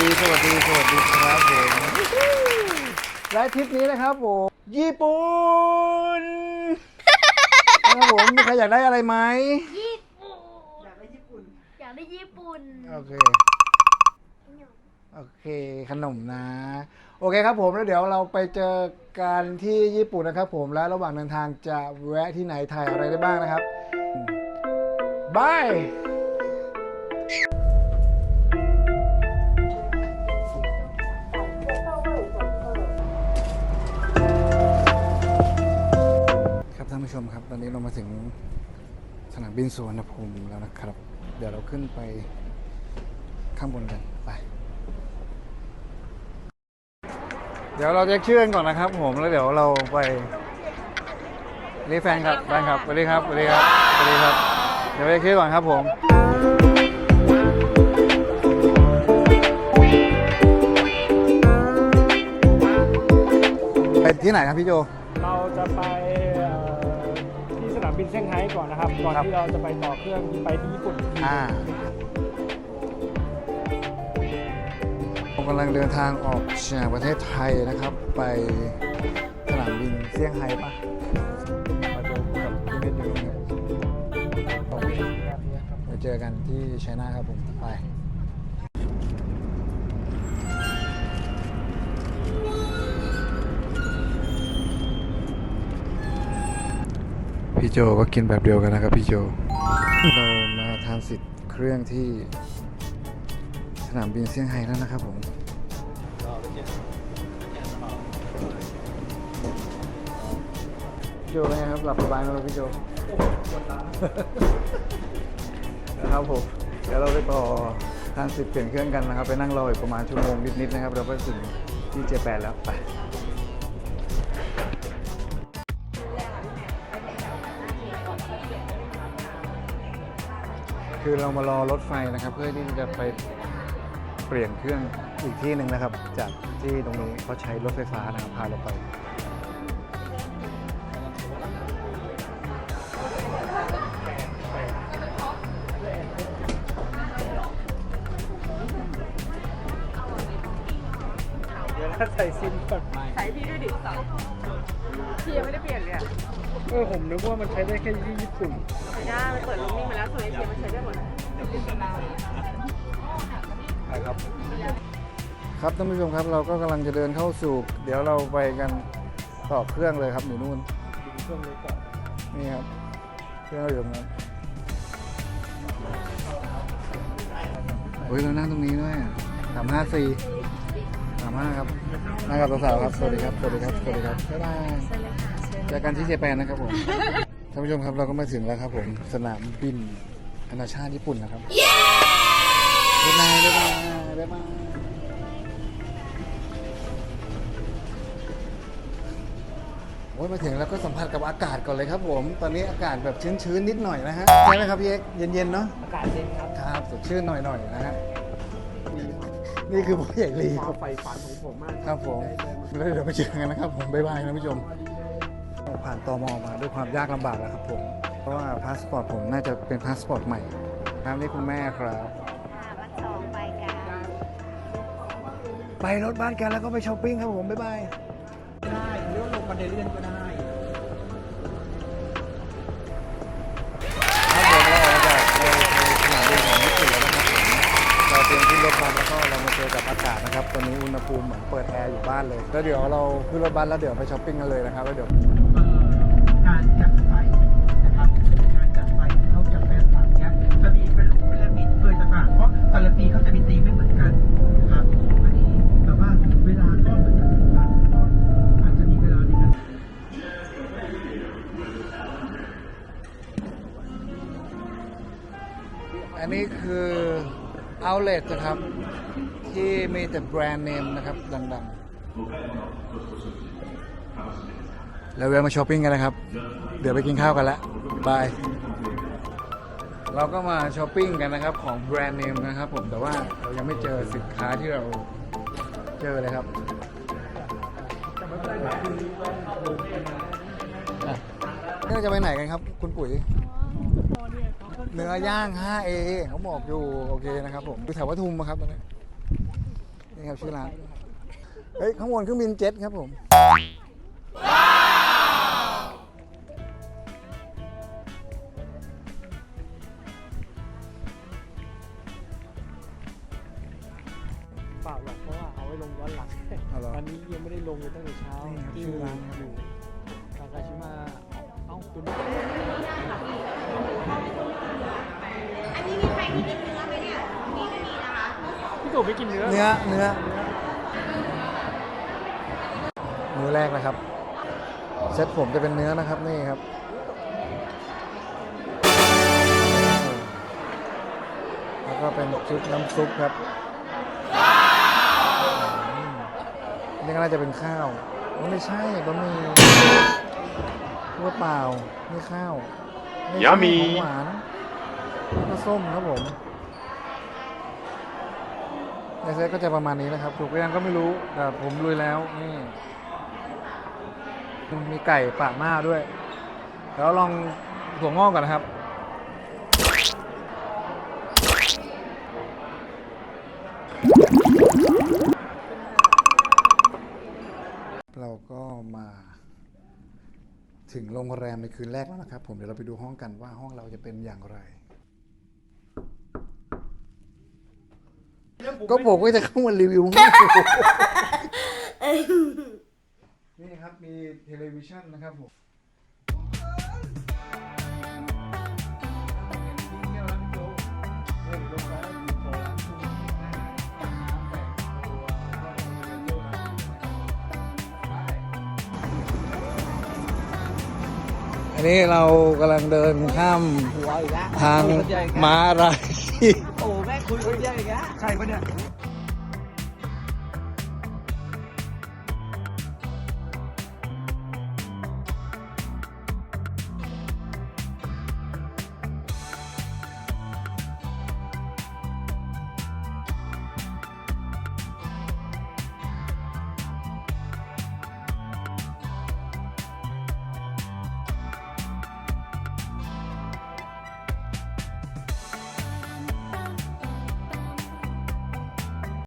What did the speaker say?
ดี สวัสดี สวัสดีครับผมและทริปนี้นะครับผมญี่ปุ่นนะครับผมมีใครอยากได้อะไรไหมญี่ปุ่น อยากได้ญี่ปุ่น อยากได้ญี่ปุ่น โอเค โอเค ขนมนะ โอเคครับผมแล้วเดี๋ยวเราไปเจอกันที่ญี่ปุ่นนะครับผมและระหว่างเดินทางจะแวะที่ไหนถ่ายอะไรได้บ้างนะครับบาย ชมครับ ตอนนี้เรามาถึงสนามบินสุวรรณภูมิแล้วนะครับ เดี๋ยวเราขึ้นไปข้างบนกันไป เดี๋ยวเราจะเชื่อนก่อนนะครับ ผมแล้วเดี๋ยวเราไปนี่แฟนครับแฟนครับสวัสดีครับสวัสดีครับสวัสดีครับ เดี๋ยวไปเชื่อก่อนครับผมไปที่ไหนครับพี่โจ เราจะไป บินเซี่ยงไฮ้ก่อนนะครับ ก่อนครับ ที่เราจะไปต่อเครื่องบินไปที่ญี่ปุ่นอีกทีอ่าผมกำลังเดินทางออกจากประเทศไทยนะครับ ไปสนามบินเซี่ยงไฮ้ปะมาเจอกับพี่เบนอยู่นี่ไปเจอกันที่ไชน่าครับผมไป พี่โจก็กินแบบเดียวกันนะครับพี่โจ เรามาทานสิทธิ์เครื่องที่สนามบินเซี่ยงไฮ้แล้วนะครับผมพี่โจเป็นไงครับหลับสบายไหมครับพี่โจนะครับผมเดี๋ยวเราไปต่อทานสิทธิ์เปลี่ยนเครื่องกันนะครับ ไปนั่งรออีกประมาณชั่วโมงนิดๆนะครับ เราก็ถึงที่เจแปนแล้วไป คือเรามารอรถไฟนะครับ เพื่อที่จะไปเปลี่ยนเครื่องอีกที่หนึ่งนะครับ จากที่ตรงนี้เขาใช้รถไฟฟ้านะครับพาเราไป ใส่ซิมก่อนใช้พี่ด้วยดิพี่ยังไม่ได้เปลี่ยนเลยอะเออผมนึกว่ามันใช้ได้แค่ที่ญี่ปุ่นไม่ได้มันเปิดลูกนิ่งมาแล้วส่วนเอเชียมันใช้ได้หมดครับ ครับท่านผู้ชมครับเราก็กำลังจะเดินเข้าสู่ เดี๋ยวเราไปกันต่อเครื่องเลยครับอยู่นู่นดูเครื่องเลยก่อนนี่ครับเครื่องเราอยู่ตรงนั้นโอ้ยเรานั่งตรงนี้ด้วยสามห้าสี่ สามห้าครับนั่งกับสาวๆครับสวัสดีครับสวัสดีครับสวัสดีครับบ๊ายบายเจอกันที่เจแปนนะครับผมท่านผู้ชมครับเราก็มาถึงแล้วครับ ผมสนามบินนานาชาติญี่ปุ่นนะครับบ๊ายบายบ๊ายบายบ๊ายบายโอ้ยมาถึงแล้วก็สัมผัสกับอากาศก่อนเลยครับผม ตอนนี้อากาศแบบชื้นๆนิดหน่อยนะฮะใช่ไหมครับพี่เอกเย็นๆเนาะอากาศเย็นครับครับสดชื่นหน่อยๆนะฮะ นี่คือพ่อใหญ่ลีคครัวาบมใฝ่ฝันของผมมากครับผมแล้วเดี๋ยวไปเจอกันนะครับผมบ๊ายบายนะผู้ชม ผ่านตมมาด้วยความยากลำบากแล้วครับผม เพราะว่าพาสปอร์ตผมน่าจะเป็นพาสปอร์ตใหม่ครับนี่คุณแม่ครับวัดสองไปกันไปรถบ้านกันแล้วก็ไปช้อปปิ้งครับผมบ๊ายบายได้หรือว่าลงบันไดเลื่อนก็ได้ครับผมเราออกมา บัสแล้วก็เรามาเจอกับอากาศนะครับ ตอนนี้อุณหภูมิเหมือนเปิดแอร์อยู่บ้านเลย แล้วเดี๋ยวเราขึ้นรถบัสแล้วเดี๋ยวไปช้อปปิ้งกันเลยนะครับแล้วเดี๋ยวการจัดไฟนะครับการจัดไฟเขาจัดไฟต่างๆเนี่ยจะมีเป็นรูปพีระมิดเคยต่างๆเพราะแต่ละปีเขาจะมีธีมไม่เหมือนกันนะครับอันนี้แต่ว่าเวลาก็เหมือนกันอาจจะมีเวลาในการอันนี้คือ outlet นะครับ ที่มีแต่แบรนด์เนมนะครับดังๆ แล้วเวลมาช้อปปิ้งกันนะครับ เดี๋ยวไปกินข้าวกันละบาย เราก็มาช้อปปิ้งกันนะครับของแบรนด์เนมนะครับผมแต่ว่าเรายังไม่เจอสินค้าที่เราเจอเลยครับนี่เราจะไปไหนกันครับ คุณปุ๋ย เนื้อย่าง 5A เขาบอกอยู่โอเคนะครับผมอยู่แถวปทุมอะครับตอนนี้นี่ครับชื่อร้านเฮ้ยข้างบนเครื่องบินเจ็ตครับผมเปล่าหรอกเพราะว่าเอาไว้ลงย้อนหลังเอาเหรอวันนี้ยังไม่ได้ลงเลยตั้งแต่เช้านี่ครับที่ชื่อร้านครับ อยู่ทากาชิมาเอ้าคุณอันนี้มีใครที่กินเนื้อไหมเนี่ย มีไม่มีนะคะ พี่ ตู่ไม่กินเนื้อเนื้อเนื้อมื้อแรกนะครับ เซตผมจะเป็นเนื้อนะครับนี่ครับแล้วก็เป็นชุดน้ำซุปครับอืมนี่ก็น่าจะเป็นข้าวโอ้ไม่ใช่บะหมี่ทั่วเปล่านี่ข้าวไม่ใช่ยามีของหวานแล้วก็ส้มครับผม ในเซตก็จะประมาณนี้นะครับถูกหรือยังก็ไม่รู้แต่ผมลุยแล้วนี่มีไก่ปะหน้าด้วยแล้วลองถั่วงอกก่อนนะครับเราก็มาถึงโรงแรมในคืนแรกแล้วนะครับ ผมเดี๋ยวเราไปดูห้องกันว่าห้องเราจะเป็นอย่างไร ก็ผมก็จะเข้ามารีวิวให้ดูนี่ครับมีเทเลวิชันนะครับผมอันนี้เรากำลังเดินข้ามทางม้าลายโอ้แม่ คุยคนเดียวอีกแล้วใช่ปะเนี่ย